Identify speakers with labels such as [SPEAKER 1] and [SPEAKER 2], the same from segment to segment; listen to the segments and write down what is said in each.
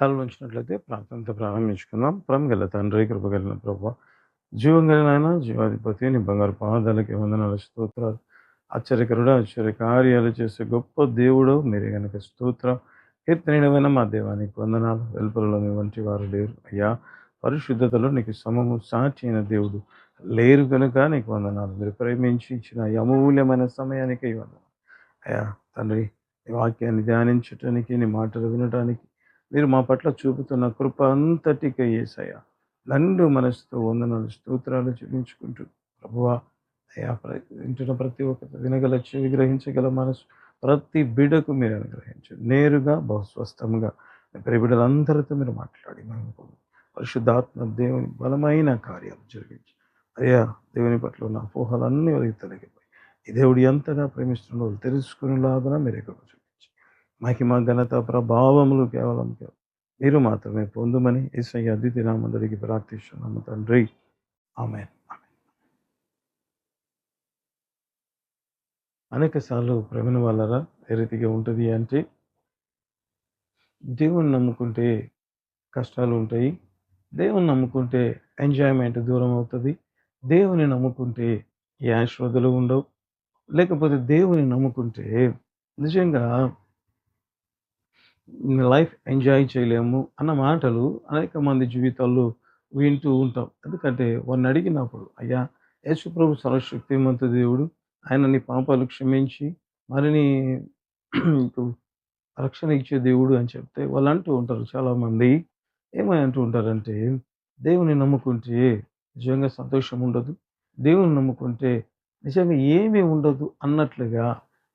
[SPEAKER 1] తల ఉంచినట్లయితే ప్రార్థనతో ప్రారంభించుకుందాం. ప్రేమగల తండ్రి కృపగలిగిన ప్రభు జీవం కలిగిన ఆయన జీవాధిపతి నీ బంగారు పాదాలకి వందనాలు స్తోత్రాలు. ఆశ్చర్యకరుడు ఆశ్చర్య కార్యాలు చేసే గొప్ప దేవుడు మీరే గనక స్తోత్రం. కీర్తనీయమైన మా దేవానికి వందనాలు. వెలుపలలో మీ వంటి వారు లేరు. అయ్యా పరిశుద్ధతలో నీకు సమము సాక్షి అయిన దేవుడు లేరు కనుక నీకు వందనాలు. మీరు ప్రేమించి ఇచ్చిన అమూల్యమైన సమయానికి వందనాలు. అయ్యా తండ్రి నీ వాక్యాన్ని ధ్యానించటానికి నీ మాటలు వినటానికి మీరు మా పట్ల చూపుతున్న కృప అంతటికి ఏసయ్యా. దండు మనసుతో వందనాలు స్తోత్రాలు చూపించుకుంటూ ప్రభువా అయా ప్ర- వింటున్న ప్రతి ఒక్కరు వినగల చెవి గ్రహించగల మనసు ప్రతి బిడకు మీరు అనుగ్రహించండి నేరుగా బహుస్వస్థంగా మీ బిడ్డలందరితో మీరు మాట్లాడి మేము పరిశుద్ధాత్మ దేవుని బలమైన కార్యాలు జరిగించి. అయ్యా దేవుని పట్ల ఉన్న అపోహలన్నీ వదిలి తొలగిపోయి ఈ దేవుడు ఎంతగా ప్రేమిస్తున్న వాళ్ళు తెలుసుకునేలాగా మీరు ఇక్కడ మహిమ ఘనత ప్రభావములు కేవలం కేవలం. మీరు మాత్రమే పొందుమని ఈసయ్య అతిథి నామందరికి ప్రార్థిస్తున్నాము తండ్రి. ఆమె అనేక సార్లు ప్రేమను వాళ్ళరా ఏ రీతిగా ఉంటుంది అంటే దేవుని నమ్ముకుంటే కష్టాలు ఉంటాయి దేవుని నమ్ముకుంటే ఎంజాయ్మెంట్ దూరం అవుతుంది దేవుని నమ్ముకుంటే ఏ ఆశ్రదలు ఉండవు లేకపోతే దేవుని నమ్ముకుంటే నిజంగా లైఫ్ ఎంజాయ్ చేయలేము అన్న మాటలు అనేక మంది జీవితాల్లో వింటూ ఉంటాం. ఎందుకంటే వారిని అడిగినప్పుడు అయ్యా యేసుప్రభు సర్వశక్తిమంత దేవుడు ఆయన నీ పాపాలు క్షమించి మరిని నీకు రక్షణ ఇచ్చే దేవుడు అని చెప్తే వాళ్ళు అంటూ ఉంటారు చాలామంది. ఏమని అంటూ ఉంటారంటే దేవుని నమ్ముకుంటే నిజంగా సంతోషం ఉండదు. దేవుని నమ్ముకుంటే నిజంగా ఏమీ ఉండదు అన్నట్లుగా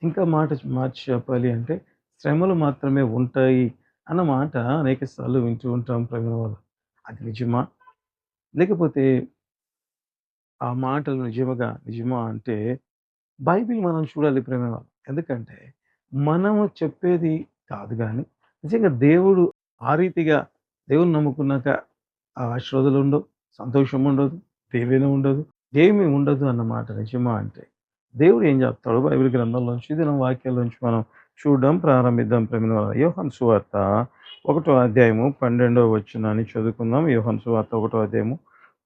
[SPEAKER 1] ఇంకా మాట మార్చి చెప్పాలి అంటే శ్రమలు మాత్రమే ఉంటాయి అన్న మాట అనేక సార్లు వింటూ ఉంటాం ప్రేమ అది నిజమా? లేకపోతే ఆ మాటలు నిజముగా నిజమా అంటే బైబిల్ మనం చూడాలి ప్రేమ ఎందుకంటే మనము చెప్పేది కాదు కానీ నిజంగా దేవుడు ఆ రీతిగా దేవుని నమ్ముకున్నాక ఆ ఆశ్రదలు ఉండవు సంతోషం ఉండదు దేవేన ఉండదు ఏమీ ఉండదు అన్నమాట నిజమా అంటే దేవుడు ఏం చెప్తాడు బైబిల్ గ్రంథంలోంచి దినం వాక్యాల్లోంచి మనం చూడడం ప్రారంభిద్దాం. వల్ల యోహన్ సువార్త ఒకటో అధ్యాయము పన్నెండవ వచ్చునని చదువుకుందాం. యోహన్ సువార్త ఒకటో అధ్యాయము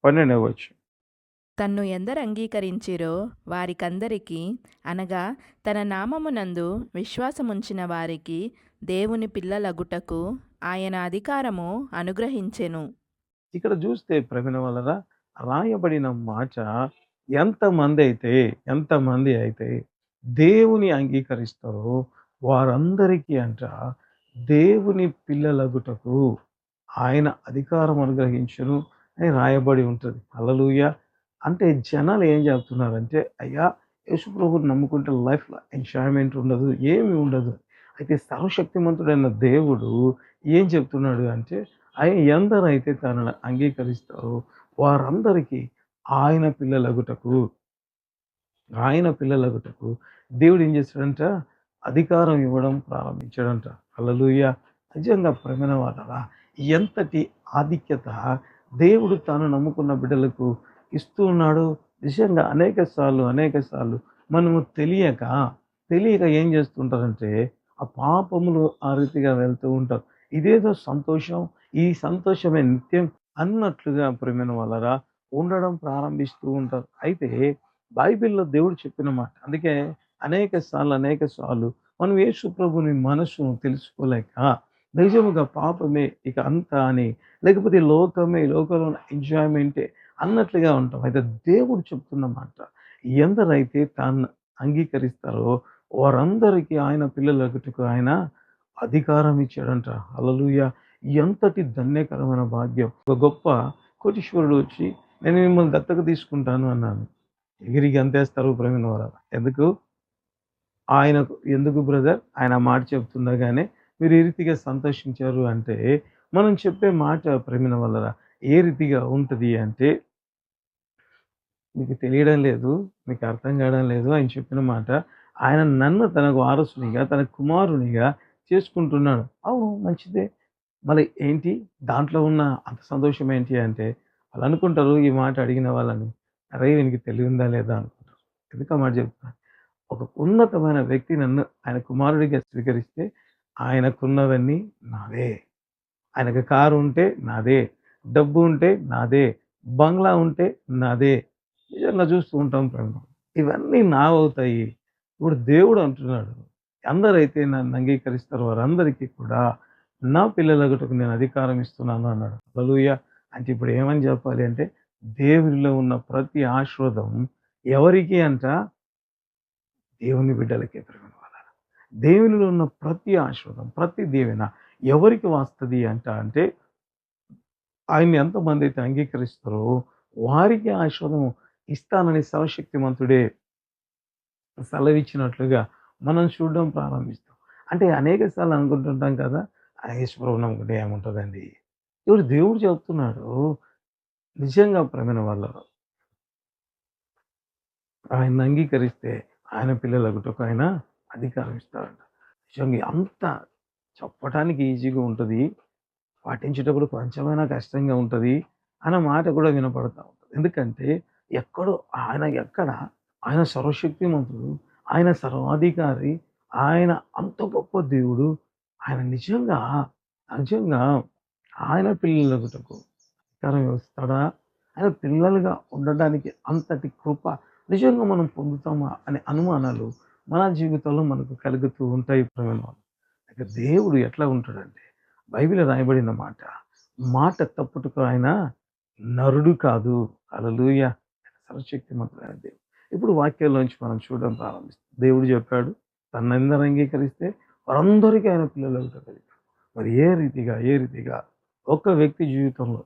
[SPEAKER 1] పన్నెండవ వచ్చు
[SPEAKER 2] తన్ను ఎందరు అంగీకరించిరో వారికందరికీ అనగా తన నామమునందు విశ్వాసముంచిన వారికి దేవుని పిల్లలగుటకు ఆయన అధికారము అనుగ్రహించెను.
[SPEAKER 1] ఇక్కడ చూస్తే ప్రవీణ వలన రాయబడిన మాట ఎంతమంది అయితే ఎంతమంది అయితే దేవుని అంగీకరిస్తారో వారందరికీ అంట దేవుని పిల్లలగుటకు ఆయన అధికారం అనుగ్రహించును అని రాయబడి ఉంటుంది. అలలుయ అంటే జనాలు ఏం చెప్తున్నారంటే అయ్యా యేసుప్రభుని నమ్ముకుంటే లైఫ్లో ఎంజాయ్మెంట్ ఉండదు ఏమి ఉండదు. అయితే సర్వశక్తిమంతుడైన దేవుడు ఏం చెప్తున్నాడు అంటే ఆయన ఎందరైతే తనను అంగీకరిస్తారో వారందరికీ ఆయన పిల్లలగుటకు ఆయన పిల్లలగుటకు దేవుడు ఏం చేస్తాడంట అధికారం ఇవ్వడం ప్రారంభించాడంట. అల్లలుయ నిజంగా ప్రేమైన వాడరా ఎంతటి ఆధిక్యత దేవుడు తాను నమ్ముకున్న బిడ్డలకు ఇస్తూ ఉన్నాడు నిజంగా అనేక సార్లు అనేక సార్లు మనము తెలియక తెలియక ఏం చేస్తుంటారంటే ఆ పాపములు ఆ రీతిగా వెళ్తూ ఉంటారు. ఇదేదో సంతోషం ఈ సంతోషమే నిత్యం అన్నట్లుగా ప్రేమైన వాళ్ళరా ఉండడం ప్రారంభిస్తూ ఉంటారు. అయితే బైబిల్లో దేవుడు చెప్పిన మాట అందుకే అనేక సార్లు అనేక సార్లు మనం యేసు ప్రభుని మనసును తెలుసుకోలేక నిజముగా పాపమే ఇక అంతా అని లేకపోతే లోకమే ఈ లోకంలో ఎంజాయ్మెంటే అన్నట్లుగా ఉంటాం. అయితే దేవుడు చెప్తున్న మాట ఎందరైతే తాను అంగీకరిస్తారో వారందరికీ ఆయన పిల్లలకుటకు ఆయన అధికారం ఇచ్చాడంట. అలలుయ ఎంతటి ధన్యకరమైన భాగ్యం. ఒక గొప్ప కోటీశ్వరుడు వచ్చి నేను మిమ్మల్ని దత్తకు తీసుకుంటాను అన్నాను ఎగిరికి అంతేస్తారు ప్రవీణ్ వారు. ఎందుకు? ఆయనకు ఎందుకు బ్రదర్? ఆయన మాట చెప్తుండగానే మీరు ఏ రీతిగా సంతోషించారు అంటే మనం చెప్పే మాట ప్రేమిన వల్ల ఏ రీతిగా ఉంటుంది అంటే మీకు తెలియడం లేదు మీకు అర్థం కావడం లేదు ఆయన చెప్పిన మాట ఆయన నన్ను తనకు వారసునిగా తన కుమారునిగా చేసుకుంటున్నాడు. అవును మంచిదే. మళ్ళీ ఏంటి? దాంట్లో ఉన్న అంత సంతోషం ఏంటి అంటే వాళ్ళు అనుకుంటారు ఈ మాట అడిగిన వాళ్ళని. అరే వీనికి తెలివిందా లేదా అనుకుంటారు. ఎందుకు ఆ మాట చెప్తాను ఒక ఉన్నతమైన వ్యక్తి నన్ను ఆయన కుమారుడిగా స్వీకరిస్తే ఆయనకున్నవన్నీ నాదే ఆయనకు కారు ఉంటే నాదే డబ్బు ఉంటే నాదే బంగ్లా ఉంటే నాదే. నిజంగా చూస్తూ ఉంటాం ప్రేమ ఇవన్నీ నావవుతాయి. ఇప్పుడు దేవుడు అంటున్నాడు. అందరైతే నన్ను అంగీకరిస్తారు. వారందరికీ కూడా నా పిల్లలగటకు నేను అధికారం ఇస్తున్నాను అన్నాడు. హల్లెలూయా. అంటే ఇప్పుడు ఏమని చెప్పాలి అంటే దేవునిలో ఉన్న ప్రతి ఆశీర్వాదం ఎవరికి అంట? దేవుని బిడ్డలకే ప్రేమ దేవునిలో ఉన్న ప్రతి ఆశీర్వాదం ప్రతి దీవెన ఎవరికి వస్తుంది అంట అంటే ఆయన్ని ఎంతమంది అయితే అంగీకరిస్తారో వారికి ఆశీర్వాదం ఇస్తానని సర్వశక్తిమంతుడే సెలవిచ్చినట్లుగా మనం చూడడం ప్రారంభిస్తాం. అంటే అనేక సార్లు అనుకుంటుంటాం కదా యేసుప్రభు నమ్ముకుంటే ఏముంటుందండి? ఇప్పుడు దేవుడు చెప్తున్నాడు నిజంగా ప్రమిన వాళ్ళ ఆయన అంగీకరిస్తే ఆయన పిల్లలకు ఆయన అధికారం ఇస్తాడంట. నిజంగా అంత చెప్పడానికి ఈజీగా ఉంటుంది పాటించేటప్పుడు కొంచెమైనా కష్టంగా ఉంటుంది అన్న మాట కూడా వినపడతా ఉంటుంది. ఎందుకంటే ఎక్కడో ఆయన ఎక్కడ ఆయన సర్వశక్తిమంతుడు ఆయన సర్వాధికారి ఆయన అంత గొప్ప దేవుడు ఆయన నిజంగా నిజంగా ఆయన పిల్లలకు అధికారం ఇస్తాడా ఆయన పిల్లలుగా ఉండడానికి అంతటి కృప నిజంగా మనం పొందుతామా అనే అనుమానాలు మన జీవితంలో మనకు కలుగుతూ ఉంటాయి ప్రేమ అయితే దేవుడు ఎట్లా ఉంటాడంటే బైబిల్ రాయబడిన మాట మాట తప్పుటకు ఆయన నరుడు కాదు. అలలుయ సర్వశక్తిమంతుడైన దేవుడు. ఇప్పుడు వాక్యాల్లోంచి మనం చూడడం ప్రారంభిస్తాం. దేవుడు చెప్పాడు తనందరూ అంగీకరిస్తే వారందరికీ ఆయన పిల్లలు కలిగారు మరి ఏ రీతిగా ఏ రీతిగా ఒక వ్యక్తి జీవితంలో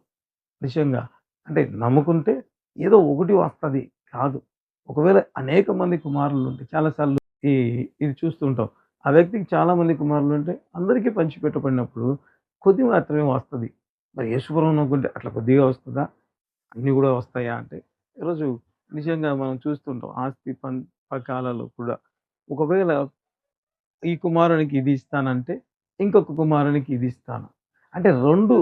[SPEAKER 1] నిజంగా అంటే నమ్ముకుంటే ఏదో ఒకటి వస్తుంది కాదు. ఒకవేళ అనేక మంది కుమారులు ఉంటే చాలాసార్లు ఈ ఇది చూస్తుంటాం ఆ వ్యక్తికి చాలా మంది కుమారులు ఉంటే అందరికీ పంచిపెట్టబడినప్పుడు కొద్ది మాత్రమే వస్తుంది. మరి యేసుపురం అనుకుంటే అట్లా కొద్దిగా వస్తుందా? అన్నీ కూడా వస్తాయా అంటే ఈరోజు నిజంగా మనం చూస్తుంటాం ఆస్తి పం పకాలలో కూడా. ఒకవేళ ఈ కుమారునికి ఇది ఇస్తానంటే ఇంకొక కుమారునికి ఇది ఇస్తాను. అంటే రెండు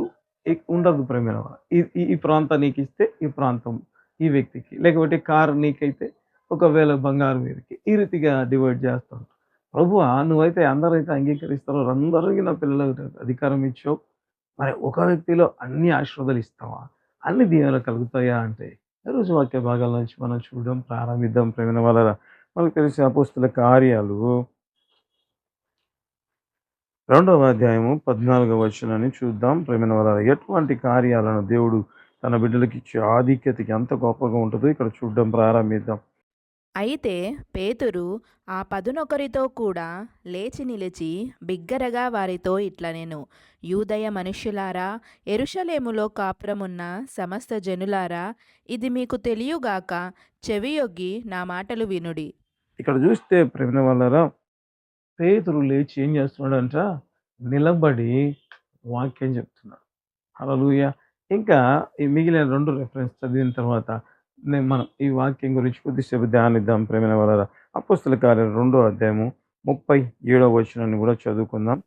[SPEAKER 1] ఉండదు ప్రేమ. ఈ ఈ ప్రాంతం నీకు ఇస్తే ఈ ప్రాంతం ఈ వ్యక్తికి. లేకపోతే కారు నీకైతే ఒకవేళ బంగారు మీదకి ఈ రీతిగా డివైడ్ చేస్తాం ప్రభు నువ్వైతే అందరైతే అంగీకరిస్తారో అందరికీ నా పిల్లలకు అధికారం ఇచ్చావు. మరి ఒక వ్యక్తిలో అన్ని ఆశీర్వాదాలు ఇస్తావా? అన్ని దీవెనలు కలుగుతాయా అంటే ఈరోజు వాక్య భాగాల నుంచి మనం చూడడం ప్రారంభిద్దాం ప్రేమ వల్ల మనకు తెలిసిన అపోస్తుల కార్యాలు రెండవ అధ్యాయము పద్నాలుగవ వచనాన్ని చూద్దాం ప్రేమ వల్ల ఎటువంటి కార్యాలను దేవుడు తన బిడ్డలకి ఇచ్చే ఆధిక్యతకి ఎంత గొప్పగా ఉంటుందో ఇక్కడ చూడడం ప్రారంభిద్దాం.
[SPEAKER 2] అయితే పేతురు ఆ పదునొకరితో కూడా లేచి నిలిచి బిగ్గరగా వారితో ఇట్లనెను యూదయ మనుష్యులారా ఎరుషలేములో కాపురమున్న సమస్త జనులారా ఇది మీకు తెలియగాక చెవియొగ్గి నా మాటలు వినుడి.
[SPEAKER 1] ఇక్కడ చూస్తే ప్రేమ వల్లరా పేతురు లేచి ఏం చేస్తున్నాడంట నిలబడి వాక్యం చెప్తున్నాడు. హల్లెలూయా. ఇంకా ఈ మిగిలిన రెండు రెఫరెన్స్ చదివిన తర్వాత నేను మనం ఈ వాక్యం గురించి కొద్దిసేపు ధ్యానిద్దాం ప్రేమ వల్ల అపోస్తుల కార్యం రెండో అధ్యాయము ముప్పై ఏడవ వచనాన్ని కూడా చదువుకుందాం.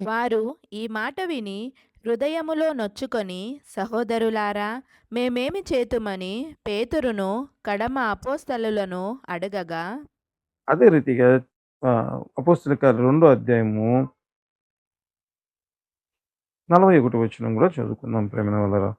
[SPEAKER 2] వారు ఈ మాట విని హృదయములో నొచ్చుకొని సహోదరులారా మేమేమి చేతుమని పేతురును కడమ అపోస్తలులను అడగగా?
[SPEAKER 1] అదే రీతిగా అపోస్తుల కార్యం రెండో అధ్యాయము నలభై ఒకటి వచనం కూడా చదువుకుందాం ప్రేమ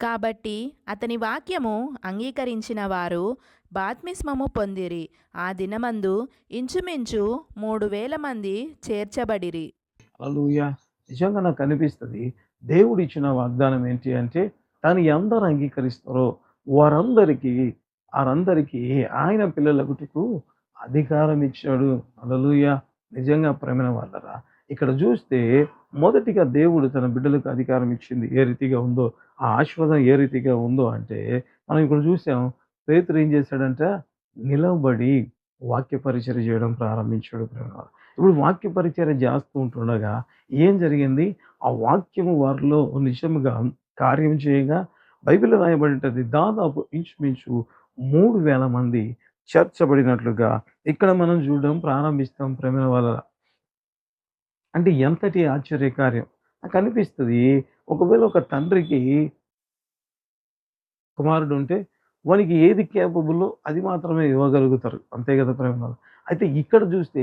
[SPEAKER 2] కాబట్టి అతని వాక్యము అంగీకరించిన వారు బాత్మిస్మము పొందిరి. ఆ దినమందు ఇంచుమించు మూడు వేల మంది చేర్చబడిరి.
[SPEAKER 1] హల్లెలూయా. నిజంగా నాకు అనిపిస్తుంది దేవుడు ఇచ్చిన వాగ్దానం ఏంటి అంటే తను ఎందరు అంగీకరిస్తారో వారందరికీ వారందరికీ ఆయన పిల్లలకుటకు అధికారం ఇచ్చాడు హల్లెలూయా. నిజంగా ప్రేమ వాళ్ళరా ఇక్కడ చూస్తే మొదటిగా దేవుడు తన బిడ్డలకు అధికారం ఇచ్చింది ఏ రీతిగా ఉందో ఆ ఆశీర్వాదం ఏ రీతిగా ఉందో అంటే మనం ఇక్కడ చూసాం పేతురు ఏం చేశాడంట? నిలబడి వాక్య పరిచయం చేయడం ప్రారంభించాడు ప్రేమ ఇప్పుడు వాక్య పరిచయం చేస్తూ ఉంటుండగా ఏం జరిగింది? ఆ వాక్యము వారిలో నిజముగా కార్యం చేయగా బైబిల్ రాయబడింటది దాదాపు ఇంచుమించు మూడు వేల మంది చేర్చబడినట్లుగా ఇక్కడ మనం చూడడం ప్రారంభిస్తాం ప్రేమ వల్ల అంటే ఎంతటి ఆశ్చర్యకార్యం. నాకు అనిపిస్తుంది ఒకవేళ ఒక తండ్రికి కుమారుడు ఉంటే వానికి ఏది క్యాపబుల్లో అది మాత్రమే ఇవ్వగలుగుతారు. అంతే కదా ప్రేమ వల్ల. అయితే ఇక్కడ చూస్తే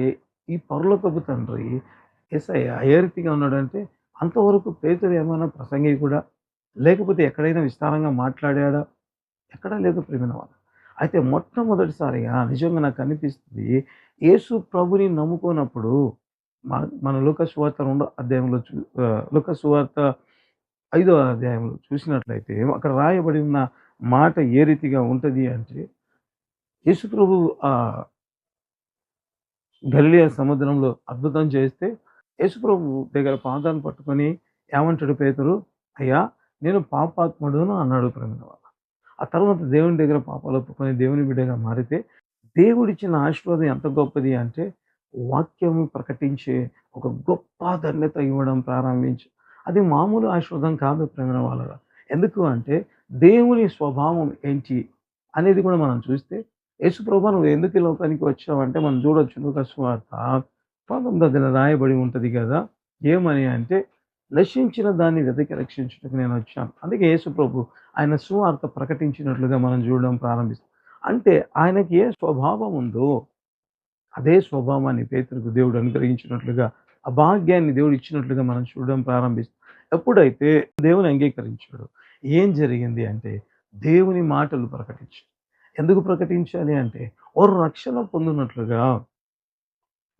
[SPEAKER 1] ఈ పరలోకపు తండ్రి ఎస్ఐ అయర్తిగా ఉన్నాడంటే అంతవరకు పేతురు ఏమైనా ప్రసంగి కూడా లేకపోతే ఎక్కడైనా విస్తారంగా మాట్లాడాడా? ఎక్కడా లేదు ప్రేమిన వాళ్ళు అయితే మొట్టమొదటిసారిగా నిజంగా నాకు అనిపిస్తుంది యేసు ప్రభుని నమ్ముకున్నప్పుడు మన మన లోక సువార్త రెండో అధ్యాయంలో చూ లోక సువార్త ఐదో అధ్యాయంలో చూసినట్లయితే అక్కడ రాయబడి ఉన్న మాట ఏ రీతిగా ఉంటుంది అంటే యేసుప్రభు ఆ గలిలియా సముద్రంలో అద్భుతం చేస్తే యేసుప్రభు దగ్గర పాదాలు పట్టుకొని ఏమంటాడు పేతురు? అయ్యా నేను పాపాత్ముడును అన్నాడు ప్రేమిన ఆ తర్వాత దేవుని దగ్గర పాపాలు ఒప్పుకొని దేవుని బిడ్డగా మారితే దేవుడిచ్చిన ఆశీర్వాదం ఎంత గొప్పది అంటే వాక్యం ప్రకటించే ఒక గొప్ప ధన్యత ఇవ్వడం ప్రారంభించి. అది మామూలు ఆశీర్వాదం కాదు ప్రేమ వాళ్ళ ఎందుకు అంటే దేవుని స్వభావం ఏంటి అనేది కూడా మనం చూస్తే యేసు ప్రభా నువ్వు ఎందుకు ఈ లోకానికి వచ్చావంటే మనం చూడొచ్చు. లోక స్వార్థ పంతొమ్మిది రాయబడి ఉంటుంది కదా. ఏమని అంటే నశించిన దాన్ని వెతకి రక్షించుటకు నేను వచ్చాను. అందుకే యేసుప్రభు ఆయన సువార్త ప్రకటించినట్లుగా మనం చూడడం ప్రారంభిస్తాం. అంటే ఆయనకి ఏ స్వభావం ఉందో అదే స్వభావాన్ని పేతులకు దేవుడు అనుగ్రహించినట్లుగా ఆ భాగ్యాన్ని దేవుడు ఇచ్చినట్లుగా మనం చూడడం ప్రారంభిస్తాం. ఎప్పుడైతే దేవుని అంగీకరించాడు ఏం జరిగింది అంటే దేవుని మాటలు ప్రకటించాడు. ఎందుకు ప్రకటించాలి అంటే వారు రక్షణ పొందినట్లుగా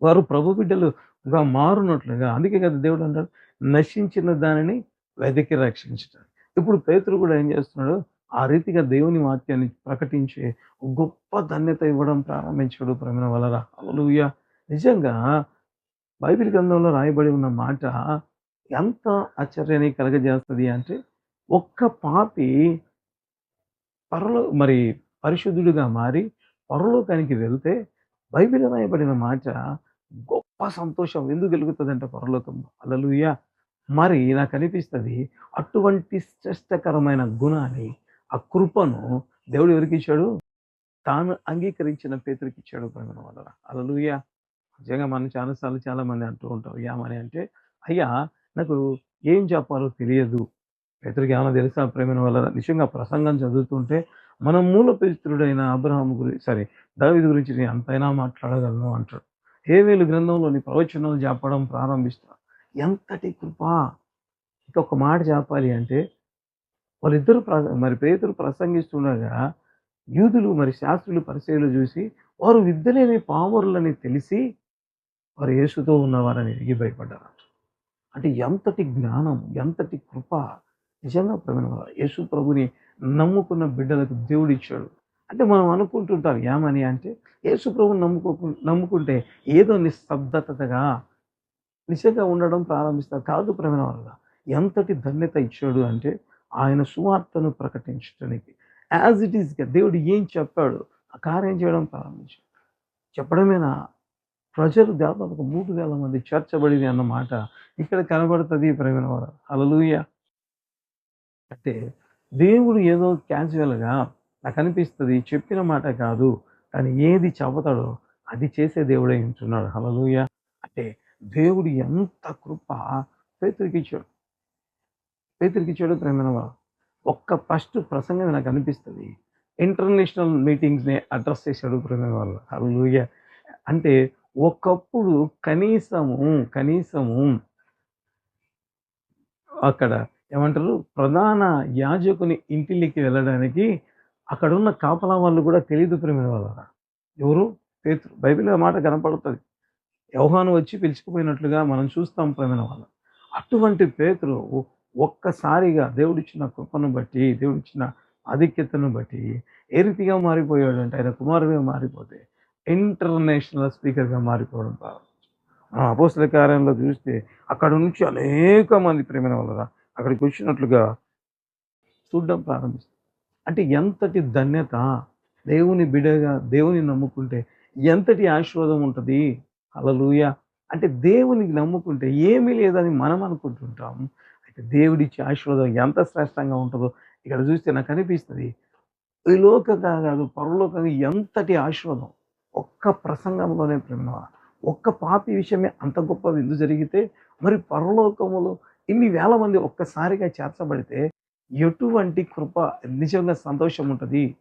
[SPEAKER 1] వారు ప్రభు బిడ్డలుగా మారునట్లుగా అందుకే కదా దేవుడు అంటాడు నశించిన దానిని వెతికి రక్షించడం ఇప్పుడు పేతురు కూడా ఏం చేస్తున్నాడు? ఆ రీతిగా దేవుని వాక్యాన్ని ప్రకటించే గొప్ప ధన్యత ఇవ్వడం ప్రారంభించాడు ప్రమిన వలన అలలుయ నిజంగా బైబిల్ గ్రంథంలో రాయబడి ఉన్న మాట ఎంత ఆశ్చర్యాన్ని కలగజేస్తుంది అంటే ఒక్క పాపి పరలో మరి పరిశుద్ధుడిగా మారి పరలోకానికి వెళ్తే బైబిల్ రాయబడిన మాట గొప్ప సంతోషం ఎందుకు కలుగుతుందంటే పరలోకం అలలుయ మరి నాకు అనిపిస్తుంది అటువంటి శ్రేష్టకరమైన గుణాన్ని ఆ కృపను దేవుడు ఎవరికి ఇచ్చాడు? తాను అంగీకరించిన పేతురికి ఇచ్చాడు ప్రేమ వల్ల అలలుయ నిజంగా మనం చాలాసార్లు చాలామంది అంటూ ఉంటాం ఏమని అంటే అయ్యా నాకు ఏం చెప్పాలో తెలియదు. పేతురికి ఏమైనా తెలుసా ప్రేమను వల్ల నిజంగా ప్రసంగం చదువుతుంటే మన మూల పిత్రుడైన అబ్రహాం గురించి సరే దావిది గురించి నేను అంతైనా మాట్లాడగలను అంటాడు. ఏవేలు గ్రంథంలోని ప్రవచనాలు చెప్పడం ప్రారంభిస్తాడు ఎంతటి కృప! ఇంకొక మాట చెప్పాలి అంటే వాళ్ళిద్దరు ప్ర- మరి పేతురు ప్రసంగిస్తుండగా యూదులు మరి శాస్త్రులు పరిచయలు చూసి వారు విద్యలేని పామరులని తెలిసి వారు యేసుతో ఉన్నవారని ఎరిగి భయపడ్డారు. అంటే ఎంతటి జ్ఞానం ఎంతటి కృప నిజంగా ప్రవీణ యేసు ప్రభుని నమ్ముకున్న బిడ్డలకు దేవుడు ఇచ్చాడు. అంటే మనం అనుకుంటుంటాం ఏమని అంటే యేసు ప్రభుని నమ్ముకో నమ్ముకుంటే ఏదో నిశ్శబ్దతగా నిజంగా ఉండడం ప్రారంభిస్తారు. కాదు ప్రవీణ ఎంతటి ధన్యత ఇచ్చాడు అంటే ఆయన సువార్తను ప్రకటించడానికి యాజ్ ఇట్ ఈస్గా దేవుడు ఏం చెప్పాడు? ఆ కార్యం చేయడం ప్రారంభించాడు. చెప్పడమేనా? ప్రజలు దాదాపు మూడు వేల మంది చేర్చబడింది అన్నమాట ఇక్కడ కనబడుతుంది ప్రవీణ వారు. అలలుయ అంటే దేవుడు ఏదో క్యాజువల్గా నాకు అనిపిస్తుంది చెప్పిన మాట కాదు కానీ ఏది చెబుతాడో అది చేసే దేవుడే ఉంటున్నాడు. హలలుయ అంటే దేవుడు ఎంత కృప పేతుడికి ఇచ్చాడు. పేతురికి చేయడం ప్రేమనవా ఒక్క ఫస్ట్ ప్రసంగం నాకు అనిపిస్తుంది. ఇంటర్నేషనల్ మీటింగ్స్ని అడ్రస్ చేశాడు ప్రేమైన వాళ్ళు. హల్లెలూయా. అంటే ఒకప్పుడు కనీసము కనీసము అక్కడ ఏమంటారు? ప్రధాన యాజకుని ఇంటికి వెళ్ళడానికి అక్కడ ఉన్న కాపలా వాళ్ళు కూడా తెలియదు ప్రేమ వాళ్ళ. ఎవరు? పేతురు. బైబిల్ ఆ మాట కనపడుతుంది. యవహాను వచ్చి పిలిచిపోయినట్లుగా మనం చూస్తాం ప్రేమ వాళ్ళ. అటువంటి పేతురు ఒక్కసారిగా దేవుడిచ్చిన కృపను బట్టి దేవుడిచ్చిన ఆధిక్యతను బట్టి ఏ రీతిగా మారిపోయాడు అంటే ఆయన కుమారుగా మారిపోతే ఇంటర్నేషనల్ స్పీకర్గా మారిపోవడం ప్రారంభించాడు మనం అపోసల కార్యంలో చూస్తే అక్కడ నుంచి అనేక మంది ప్రేమైన వాళ్ళ అక్కడికి వచ్చినట్లుగా చూడడం ప్రారంభిస్తారు అంటే ఎంతటి ధన్యత దేవుని బిడగా దేవుని నమ్ముకుంటే ఎంతటి ఆశీర్వాదం ఉంటుంది? అలలుయ అంటే దేవునికి నమ్ముకుంటే ఏమీ లేదని మనం అనుకుంటుంటాం దేవుడిచ్చే ఆశీర్వాదం ఎంత శ్రేష్టంగా ఉంటుందో ఇక్కడ చూస్తే నాకు అనిపిస్తుంది. ఈ లోకంగా కాదు పరలోకంగా ఎంతటి ఆశీర్వాదం? ఒక్క ప్రసంగంలోనే ప్రేమ ఒక్క పాపి విషయమే అంత గొప్ప విందు జరిగితే మరి పరలోకములో ఇన్ని వేల మంది ఒక్కసారిగా చేర్చబడితే ఎటువంటి కృప నిజంగా సంతోషం ఉంటుంది?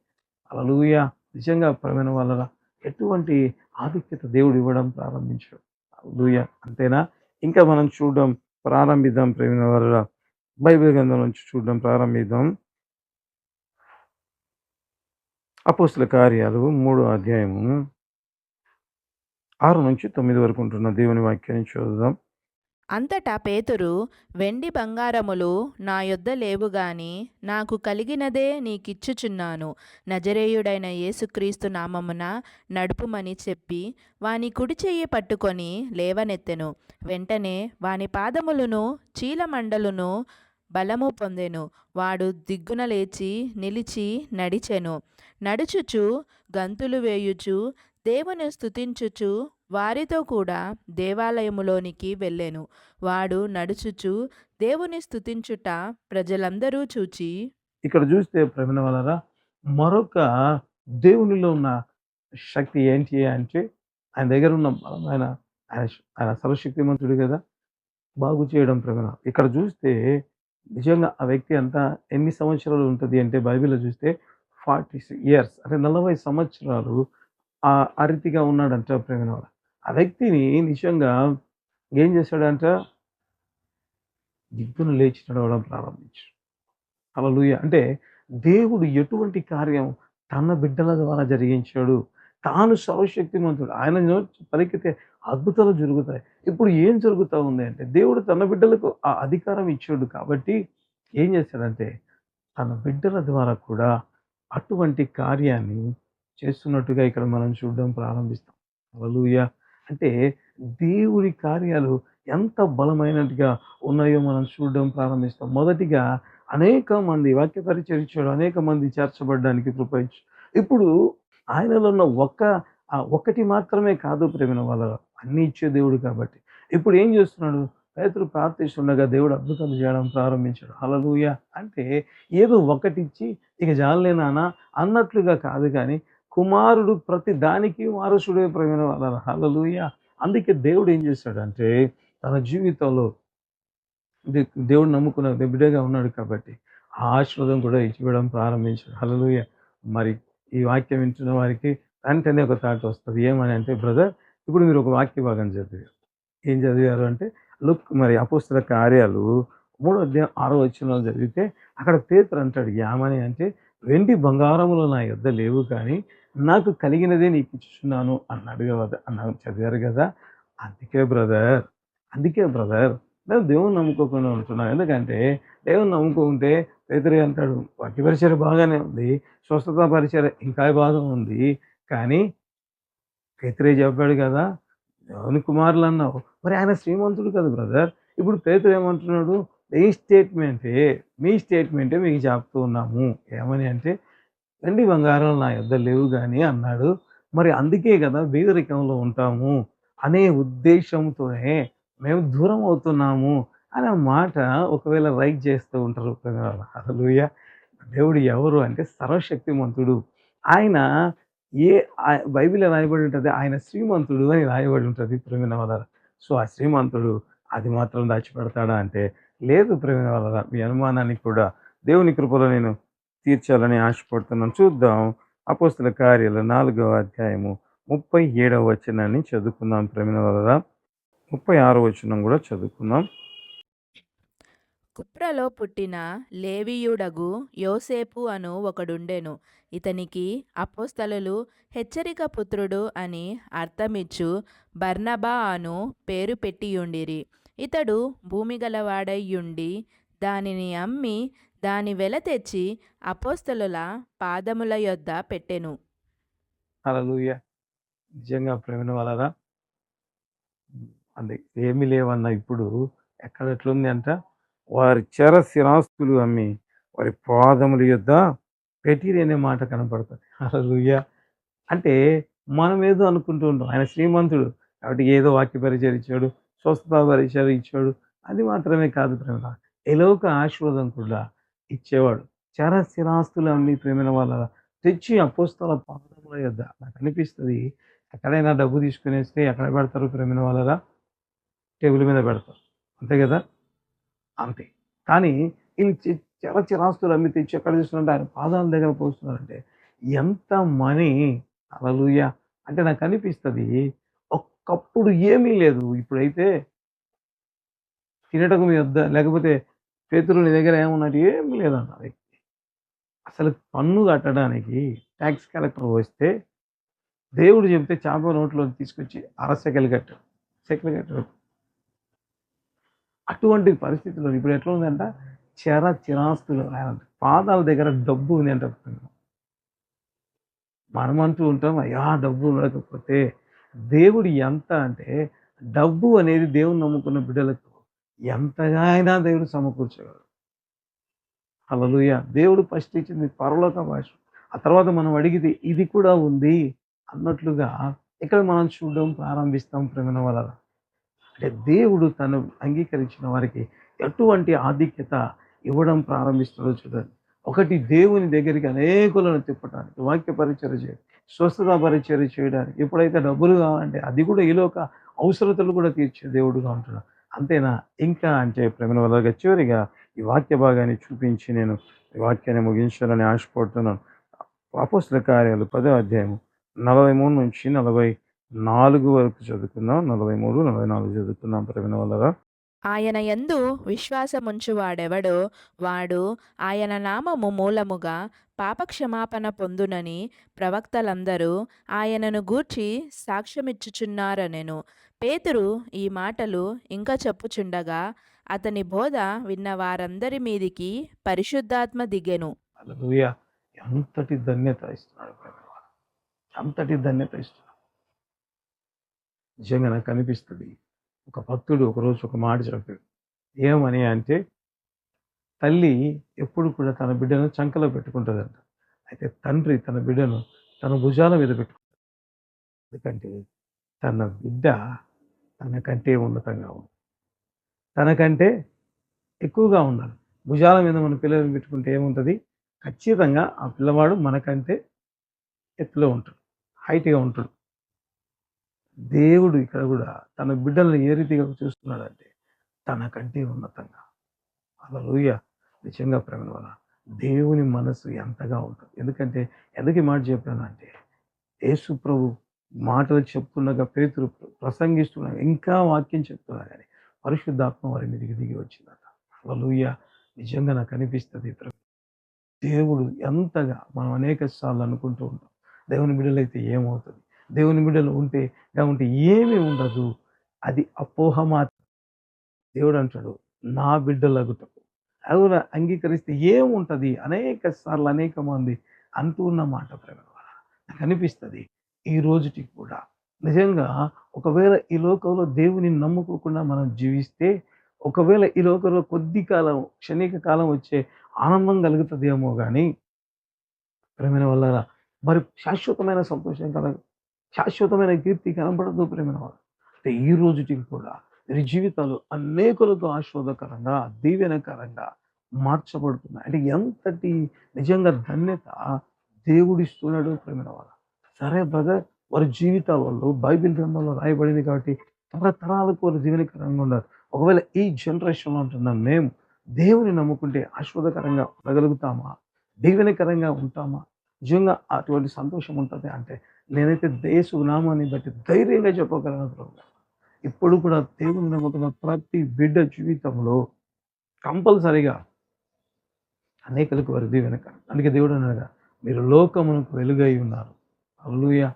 [SPEAKER 1] అలలుయ నిజంగా ప్రమేణ వల్ల ఎటువంటి ఆధిక్యత దేవుడు ఇవ్వడం ప్రారంభించాడు. అలలుయ అంతేనా? ఇంకా మనం చూడడం ప్రారంభిద్దాం ప్రేమిన వారు బైబిల్ గ్రంథం నుంచి చూడడం ప్రారంభిద్దాం. అపోస్తుల కార్యాలు మూడో అధ్యాయము ఆరు నుంచి తొమ్మిది వరకు ఉంటున్న దేవుని వాక్యాన్ని చూద్దాం.
[SPEAKER 2] అంతటా పేతురు వెండి బంగారములు నా యొద్ద లేవుగాని నాకు కలిగినదే నీకిచ్చుచున్నాను. నజరేయుడైన యేసుక్రీస్తు నామమున నడుపుమని చెప్పి వాని కుడి చెయ్యి పట్టుకొని లేవనెత్తెను. వెంటనే వాని పాదములను చీలమండలును బలము పొందెను. వాడు దిగ్గున లేచి నిలిచి నడిచెను. నడుచుచు గంతులు వేయుచు దేవుని స్థుతించుచు వారితో కూడా దేవాలయములోనికి వెళ్ళాను. వాడు నడుచుచు దేవుని స్తుతించుట ప్రజలందరూ చూచి
[SPEAKER 1] ఇక్కడ చూస్తే ప్రవీణ వలన మరొక దేవునిలో ఉన్న శక్తి ఏంటి అంటే ఆయన దగ్గర ఉన్న బలమైన ఆయన ఆయన సర్వశక్తిమంతుడు కదా బాగు చేయడం ప్రవీణ ఇక్కడ చూస్తే నిజంగా ఆ వ్యక్తి అంతా ఎన్ని సంవత్సరాలు ఉంటుంది అంటే బైబిల్లో చూస్తే ఫార్టీ ఇయర్స్ అంటే నలభై సంవత్సరాలు ఆ రీతిగా ఉన్నాడంట ప్రవీణ వాళ్ళ ఆ వ్యక్తిని నిజంగా ఏం చేశాడంట? దిగ్గున లేచి నడవడం ప్రారంభించాడు. హల్లెలూయా. అంటే దేవుడు ఎటువంటి కార్యం తన బిడ్డల ద్వారా జరిగించాడు. తాను సర్వశక్తిమంతుడు. ఆయన పలికితే అద్భుతాలు జరుగుతాయి. ఇప్పుడు ఏం జరుగుతూ ఉంది అంటే దేవుడు తన బిడ్డలకు ఆ అధికారం ఇచ్చాడు కాబట్టి ఏం చేశాడంటే తన బిడ్డల ద్వారా కూడా అటువంటి కార్యాన్ని చేస్తున్నట్టుగా ఇక్కడ మనం చూడడం ప్రారంభిస్తాం. హల్లెలూయా. అంటే దేవుడి కార్యాలు ఎంత బలమైనట్టుగా ఉన్నాయో మనం చూడడం ప్రారంభిస్తాం. మొదటిగా అనేక మంది వాక్య పరిచయం అనేక మంది చేర్చబడడానికి కృపయించు. ఇప్పుడు ఆయనలో ఉన్న ఒక్క ఒకటి మాత్రమే కాదు ప్రేమిన వాళ్ళ అన్ని ఇచ్చే దేవుడు కాబట్టి. ఇప్పుడు ఏం చేస్తున్నాడు? రైతులు ప్రార్థిస్తుండగా దేవుడు అద్భుతాలు చేయడం ప్రారంభించాడు. హలలుయ అంటే ఏదో ఒకటిచ్చి ఇక ఇక జాలేనానా అన్నట్లుగా కాదు కానీ కుమారుడు ప్రతి దానికి వారసుడే ప్రేమిన వాళ్ళ హలలుయ అందుకే దేవుడు ఏం చేశాడంటే తన జీవితంలో దేవుడు నమ్ముకున్న బిడ్డగా ఉన్నాడు కాబట్టి ఆ ఆశీర్వాదం కూడా ఇచ్చివ్వడం ప్రారంభించాడు. హలలుయ మరి ఈ వాక్యం వింటున్న వారికి వెంటనే ఒక థాట్ వస్తుంది. ఏమని అంటే బ్రదర్ ఇప్పుడు మీరు ఒక వాక్య భాగం చదివారు. ఏం చదివారు అంటే లుక్ మరి అపుస్తల కార్యాలు మూడో అధ్యాయం ఆరో వచ్చిన చదివితే అక్కడ పేతురు అంటాడు ఏమని అంటే వెండి బంగారములు నా యుద్ధ లేవు కానీ నాకు కలిగినదే నీకు ఇచ్చుచున్నాను అన్నాడు కదా అన్నాడు చదివారు కదా. అందుకే బ్రదర్ అందుకే బ్రదర్ మేము దేవుని నమ్ముకోకుండా ఉంటున్నాం. ఎందుకంటే దేవుని నమ్ముకుంటే పేదరి అంటాడు వాటి పరిచయం బాగానే ఉంది స్వస్థత పరిచయం ఇంకా బాగా ఉంది. కానీ కైతరే చెప్పాడు కదా దేవుని కుమారులు అన్నావు. మరి ఆయన శ్రీమంతుడు కదా బ్రదర్ ఇప్పుడు పేతురు ఏమంటున్నాడు? మీ స్టేట్మెంటే మీ స్టేట్మెంటే మీకు చెప్తూ ఉన్నాము. ఏమని అంటే వెండి బంగారం నా యొద్ద లేవు కానీ అన్నాడు. మరి అందుకే కదా బీదరికంలో ఉంటాము అనే ఉద్దేశంతోనే మేము దూరం అవుతున్నాము అనే మాట ఒకవేళ రైట్ చేస్తూ ఉంటారు. హల్లెలూయా! దేవుడు ఎవరు అంటే సర్వశక్తిమంతుడు. ఆయన ఏ ఆ- బైబిల్లో రాయబడి ఉంటుంది ఆయన శ్రీమంతుడు అని రాయబడి ఉంటుంది ప్రవీణ వలర సో ఆ శ్రీమంతుడు అది మాత్రం దాచిపెడతాడా అంటే లేదు ప్రవీణ వలర మీ అనుమానానికి కూడా దేవుని కృపలో నేను తీర్చాలని ఆశపడుతున్నాం చూద్దాం. అపోస్తుల కార్యాలు నాలుగవ అధ్యాయము ముప్పై ఏడవ వచనాన్ని చదువుకుందాం ప్రమిన వల్ల ముప్పై ఆరో వచనం కూడా చదువుకుందాం.
[SPEAKER 2] కుప్రలో పుట్టిన లేవియుడగు యోసేపు అను ఒకడుండెను. ఇతనికి అపోస్తలు హెచ్చరిక పుత్రుడు అని అర్థమిచ్చు బర్నబా అను పేరు పెట్టియుండిరి. ఇతడు భూమి గలవాడయ్యుండి దానిని అమ్మి దాని వెల తెచ్చి అపోస్తలుల పాదముల యొద్ద పెట్టెను.
[SPEAKER 1] హల్లెలూయా. నిజంగా ప్రేమను వలరా. అది ఏమీ లేవన్న ఇప్పుడు ఎక్కడ ఎట్లుంది అంట వారి చెర స్థిరాస్తులు అమ్మి వారి పాదముల యొద్ద పెట్టిరి అనే మాట కనపడుతుంది. హల్లెలూయా. అంటే మనం ఏదో అనుకుంటూ ఉంటాం. ఆయన శ్రీమంతుడు. కాబట్టి ఏదో వాక్య పరిచయం ఇచ్చాడు స్వస్థత పరిచయం ఇచ్చాడు. అది మాత్రమే కాదు ప్రేమ ఎలోక ఆశీర్వాదం కూడా ఇచ్చేవాడు. చర స్థిరాస్తులు అమ్మి ప్రేమిన వాళ్ళ తెచ్చి అపోస్తల పాదముల యొద్ద. నాకు అనిపిస్తుంది ఎక్కడైనా డబ్బు తీసుకునేస్తే ఎక్కడ పెడతారు ప్రేమిన వాళ్ళరా? టేబుల్ మీద పెడతారు. అంతే కదా? అంతే. కానీ వీళ్ళు చి- చిరాస్తులు అమ్మి తెచ్చి ఎక్కడ చూస్తున్నారంటే ఆయన పాదాల దగ్గర పోస్తున్నారంటే ఎంత మనీ? అలలుయ అంటే నాకు అనిపిస్తుంది ఒక్కప్పుడు ఏమీ లేదు. ఇప్పుడైతే తినటకు మీ వద్ద లేకపోతే పేతురు నీ దగ్గర ఏమున్నట్టు ఏం లేదన్న వ్యక్తి. అసలు పన్ను కట్టడానికి ట్యాక్స్ కలెక్టర్ వస్తే దేవుడు చెప్తే చేప నోట్లో తీసుకొచ్చి అర సెకలు కట్టాడు సెకలు కట్టాడు అటువంటి పరిస్థితుల్లో ఇప్పుడు ఎట్లా ఉందంట? చెర చిరాస్తులు ఆయన పాదాల దగ్గర డబ్బు ఉంది అంటే మనం అంటూ ఉంటాం అయ్యా డబ్బు ఉండకపోతే దేవుడు ఎంత అంటే డబ్బు అనేది దేవుని నమ్ముకున్న బిడ్డలకు ఎంతగా అయినా దేవుడు సమకూర్చగలడు. అలలుయ దేవుడు ఫస్ట్ ఇచ్చింది పరలోక భాష ఆ తర్వాత మనం అడిగితే ఇది కూడా ఉంది అన్నట్లుగా ఇక్కడ మనం చూడడం ప్రారంభిస్తాం ప్రేమ వల్ల అంటే దేవుడు తను అంగీకరించిన వారికి ఎటువంటి ఆధిక్యత ఇవ్వడం ప్రారంభిస్తాడో చూడండి. ఒకటి దేవుని దగ్గరికి అనేకులను తిప్పడానికి వాక్య పరిచయం చేయడం స్వస్థత పరిచయం చేయడానికి ఎప్పుడైతే డబ్బులు కావాలంటే అది కూడా ఈలోక అవసరతలు కూడా తీర్చే దేవుడుగా ఉంటున్నాడు. అంతేనా? ఇంకా అంటే ప్రేమల వల్ల చివరిగా ఈ వాక్య భాగాన్ని చూపించి నేను ఈ వాక్యాన్ని ముగించాలని ఆశపడుతున్నాను. అపోస్తుల కార్యాలు పదో అధ్యాయం నలభై మూడు నుంచి నలభై నాలుగు వరకు చదువుకుందాం. నలభై మూడు నలభై నాలుగు చదువుకుందాం ప్రవీణ వల్ల
[SPEAKER 2] ఆయన ఎందు విశ్వాసముంచువాడెవడో వాడు ఆయన నామము మూలముగా పాపక్షమాపణ పొందునని ప్రవక్తలందరూ ఆయనను గూర్చి సాక్ష్యమిచ్చుచున్నారనెను. పేతురు ఈ మాటలు ఇంకా చెప్పుచుండగా అతని బోధ విన్న వారందరి మీదికి పరిశుద్ధాత్మ దిగెను.
[SPEAKER 1] ఎంతటి ధన్యత ఇస్తున్నాడు అంతటి ఎంతటి ధన్యత ఇస్తున్నాడు. నిజంగా నాకు కనిపిస్తుంది ఒక భక్తుడు ఒకరోజు ఒక మాట చెప్పాడు. ఏమని అంటే తల్లి ఎప్పుడు కూడా తన బిడ్డను చంకలో పెట్టుకుంటుందంట. అయితే తండ్రి తన బిడ్డను తన భుజాల మీద పెట్టుకుంటాడు ఎందుకంటే తన బిడ్డ తనకంటే ఉన్నతంగా ఉంది తనకంటే ఎక్కువగా ఉండాలి. భుజాల మీద మన పిల్లల్ని పెట్టుకుంటే ఏముంటుంది? ఖచ్చితంగా ఆ పిల్లవాడు మనకంటే ఎత్తులో ఉంటాడు. హైట్గా ఉంటాడు. దేవుడు ఇక్కడ కూడా తన బిడ్డలను ఏ రీతిగా చూస్తున్నాడంటే తనకంటే ఉన్నతంగా. అలా లూయ నిజంగా ప్రేమ వల్ల దేవుని మనసు ఎంతగా ఉంటుంది. ఎందుకంటే ఎందుకు మాట చెప్పానంటే యేసు ప్రభు మాటలు చెప్తుండగా పేతురు ప్రసంగిస్తుండగా ఇంకా వాక్యం చెప్తున్నా కానీ పరిశుద్ధాత్మ వారి మీదకి దిగి వచ్చిందట. అలా నిజంగా నాకు అనిపిస్తుంది దేవుడు ఎంతగా మనం అనేక సార్లు అనుకుంటూ ఉంటాం. దేవుని బిడ్డలైతే ఏమవుతుంది? దేవుని బిడ్డలు ఉంటే ఉంటే ఏమీ ఉండదు. అది అపోహ మాత్రం. దేవుడు అంటాడు నా బిడ్డలగుటకు. ఎవరు అంగీకరిస్తే ఏముంటుంది? అనేక సార్లు అనేక మంది అంటూ ఉన్న మాట ప్రేమ నాకు అనిపిస్తుంది ఈ రోజుటికి కూడా. నిజంగా ఒకవేళ ఈ లోకంలో దేవుని నమ్ముకోకుండా మనం జీవిస్తే ఒకవేళ ఈ లోకంలో కొద్ది కాలం క్షణిక కాలం వచ్చే ఆనందం కలుగుతుందేమో కానీ ప్రేమైన వల్ల మరి శాశ్వతమైన సంతోషం కలగదు శాశ్వతమైన కీర్తి కనబడదు ప్రేమైన వల్ల. అంటే ఈ రోజుటికి కూడా వీరి జీవితాలు అనేకులతో ఆస్వాదకరంగా దీవెనకరంగా మార్చబడుతున్నాయి. అంటే ఎంతటి నిజంగా ధన్యత దేవుడిస్తున్నాడు ప్రేమైన వాళ్ళ సరే బ్రదర్ వారి జీవితాలలో బైబిల్ గ్రంథంలో రాయబడింది కాబట్టి తరతరాలకు వారు జీవనకరంగా ఉన్నారు. ఒకవేళ ఈ జనరేషన్లో ఉంటున్న మేము దేవుని నమ్ముకుంటే ఆశ్వాదకరంగా ఉండగలుగుతామా? దీవెనకరంగా ఉంటామా? నిజంగా అటువంటి సంతోషం ఉంటుంది అంటే నేనైతే దేశ నామాన్ని బట్టి ధైర్యంగా చెప్పగలను ప్రభు ఇప్పుడు కూడా దేవుని నమ్ముకున్న ప్రతి బిడ్డ జీవితంలో కంపల్సరిగా అనేకులకు వారి దీవెనక అందుకే దేవుడు అనగా మీరు లోకమునకు వెలుగై ఉన్నారు. అల్లుయ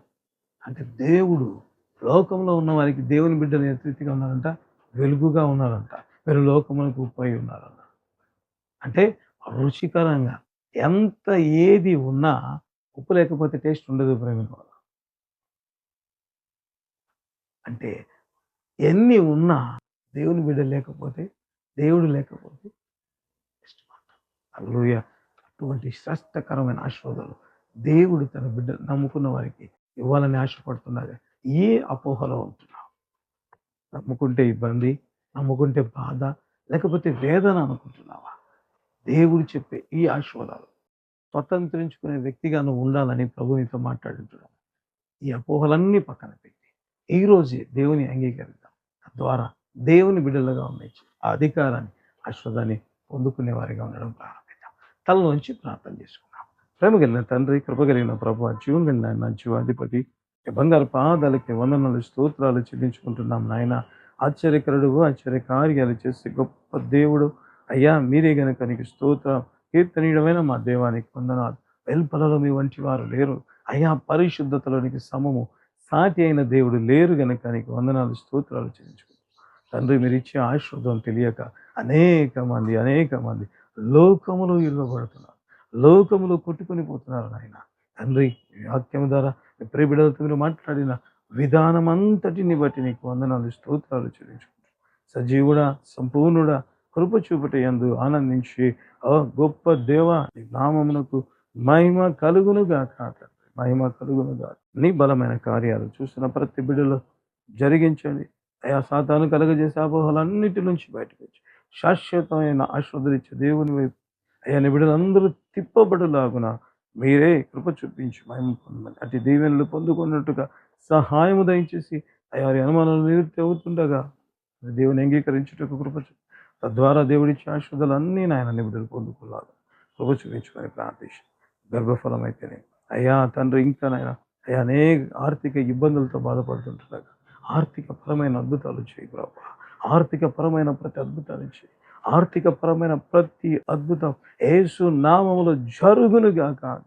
[SPEAKER 1] అంటే దేవుడు లోకంలో ఉన్న వారికి దేవుని బిడ్డలు ఎత్తిగా ఉన్నారంట? వెలుగుగా ఉన్నారంట. మీరు లోకములకు ఉప్పై ఉన్నారంట. అంటే రుచికరంగా ఎంత ఏది ఉన్నా ఉప్పు లేకపోతే టేస్ట్ ఉండదు ప్రేమిన అంటే ఎన్ని ఉన్నా దేవుని బిడ్డ లేకపోతే దేవుడు లేకపోతే అల్లుయ అటువంటి శ్రేష్టకరమైన ఆశీర్వాదాలు. దేవుడు తన బిడ్డ నమ్ముకున్న వారికి ఇవ్వాలని ఆశపడుతున్నారు ఏ అపోహలో ఉంటున్నావు? నమ్ముకుంటే ఇబ్బంది నమ్ముకుంటే బాధ లేకపోతే వేదన అనుకుంటున్నావా? దేవుడు చెప్పే ఈ ఆశీర్వాదాలు స్వతంత్రించుకునే వ్యక్తిగా నువ్వు ఉండాలని ప్రభు మీతో మాట్లాడుతున్నాడు. ఈ అపోహలన్నీ పక్కన పెట్టి ఈరోజే దేవుని అంగీకరిద్దాం. తద్వారా దేవుని బిడ్డలుగా ఉన్నాయి ఆ అధికారాన్ని ఆశీర్వాదాన్ని పొందుకునే వారిగా ఉండడం ప్రారంభిద్దాం. తలలోంచి ప్రార్థన చేసుకుంటాం ప్రేమ కలిగిన తండ్రి కృప కలిగిన ప్రభు జీవం కలిగిన ఆయన జీవాధిపతి బంగారు పాదాలకి వందనాలు స్తోత్రాలు చెల్లించుకుంటున్నాం నాయన. ఆశ్చర్యకరుడు ఆశ్చర్య కార్యాలు చేసే గొప్ప దేవుడు. అయ్యా మీరే గనుక నీకు స్తోత్రం కీర్తనీయమైన మా దేవానికి వందనాలు. వెల్పలలో మీ వంటి వారు లేరు. అయ్యా పరిశుద్ధతలోనికి సమము. సాటి అయిన దేవుడు లేరు గనుక నీకు వందనాలు స్తోత్రాలు చెల్లించుకుంటున్నాం. తండ్రి మీరు ఇచ్చే ఆశీర్వాదం తెలియక అనేక మంది అనేక మంది లోకములో ఇవ్వబడుతున్నారు లోకములో కొట్టుకొని పోతున్నారు నాయన. తండ్రి వాక్యం ద్వారా ప్రేబిడలతో మీరు మాట్లాడిన విధానం అంతటిని బట్టి నీకు వందనాలు స్తోత్రాలు చెల్లించుకుంటాం సజీవుడా సంపూర్ణుడా కృప చూపట ఎందు ఆనందించి ఓ గొప్ప దేవ నీ నామమునకు మహిమ కలుగును గాక మహిమ కలుగును గాక. నీ బలమైన కార్యాలు చూస్తున్న ప్రతి బిడ్డలో జరిగించండి. అయా సాతాను కలగజేసే అపోహలన్నిటి నుంచి బయటకు వచ్చి శాశ్వతమైన ఆశ్రదరిచ్చే దేవుని వైపు. అయ్యా నీ బిడ్డలందరూ తిప్పబడులాగున మీరే కృప చూపించి మహిమ పొందమని. అతి దీవెనలు పొందుకున్నట్టుగా సహాయము దయచేసి అయ్యా వారి అనుమానాలు నివృత్తి అవుతుండగా దేవుని అంగీకరించుటకు కృప చూ తద్వారా దేవుడిచ్చే ఆశీర్వాదాలు అన్నీ నాయన నిబిడలు పొందుకున్నారు కృప చూపించుకొని ప్రార్థించి. గర్భఫలం అయితేనే అయ్యా తండ్రి ఇంకా నాయన అయ్యా అనేక ఆర్థిక ఇబ్బందులతో బాధపడుతుంటుండగా ఆర్థిక పరమైన అద్భుతాలు చేయి ప్రభా. ఆర్థిక పరమైన ప్రతి అద్భుతాలు చేయి. ఆర్థిక పరమైన ప్రతి అద్భుతం యేసు నామములో జరుగునుగాక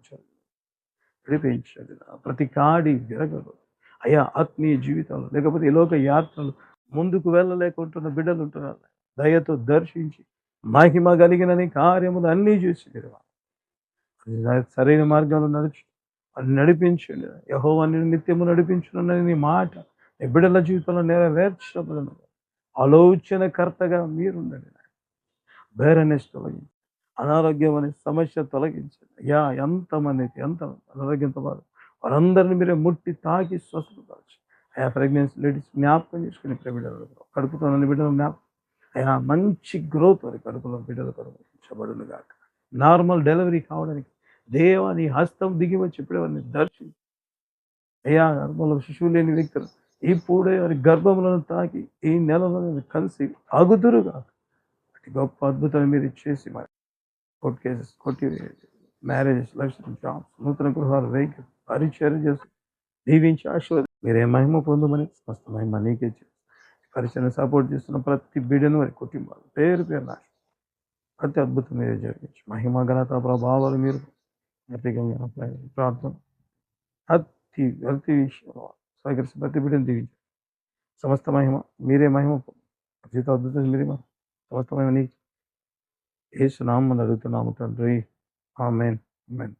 [SPEAKER 1] ప్రతి కాడి విరగదు. అయ్యా ఆత్మీయ జీవితంలో లేకపోతే ఈ లోక యాత్రలు ముందుకు వెళ్ళలేకుంటున్న బిడ్డలు ఉంటున్నారు దయతో దర్శించి మహిమ కలిగిన కార్యములు అన్నీ చూసి మీరు సరైన మార్గంలో నడిచి అది నడిపించండి. యహోవాన్ని నిత్యము నడిపించునని నీ మాట. నీ బిడ్డల జీవితంలో నెరవేర్చబడను. ఆలోచనకర్తగా మీరుండండి. బేరనెస్ తొలగించి. అనారోగ్యం అనే సమస్య తొలగించండి. అయ్యా ఎంతమందికి ఎంత అనారోగ్యంతో బాధ వారందరిని మీరే ముట్టి తాకి స్వస్థపరచు. అయా ప్రెగ్నెన్సీ లేడీస్ జ్ఞాపకం చేసుకుని బిడ్డలు కడుపుతో బిడ్డలు జ్ఞాపకం. అయా మంచి గ్రోత్ అది కడుపులో బిడ్డలు కడుపుబడును కాక నార్మల్ డెలివరీ కావడానికి దేవాని హస్తం దిగి వచ్చి ఇప్పుడే వారిని దర్శించి. అయ్యా గర్భంలో శిశువు లేని వ్యక్తులు ఇప్పుడే వారి గర్భములను తాకి ఈ నెలలో కలిసి అగుదురుగా కాక గొప్ప అద్భుతాలు మీరు చేసి మరి కోర్టు కేసెస్ కొట్టి మ్యారేజెస్ లక్ష్యం జాబ్స్ నూతన గృహాలు వెహికల్ పరిచయం చేసి దీవించి ఆశీర్వాదం మీరే మహిమ పొందమని స్వస్థ మహిమ నీకే చేసి పరిచయం సపోర్ట్ చేస్తున్న ప్రతి బిడ్డను వారి కుటుంబాలు పేరు పేరు నాశ ప్రతి అద్భుతం మీరే జరిగించి మహిమ ఘనత ప్రభావాలు మీరు ప్రత్యేకంగా నా ప్ర- ప్రార్థన ప్రతి ప్రతి విషయంలో స్వీకరిస్తే ప్రతి బిడ్డను దీవించి సమస్త మహిమ మీరే మహిమ జీవిత అద్భుతం మీరే మహిమ సమస్త మహిమ నీకు ఏసు అడుగుతున్నాము తండ్రి. ఆమెన్. ఆమెన్.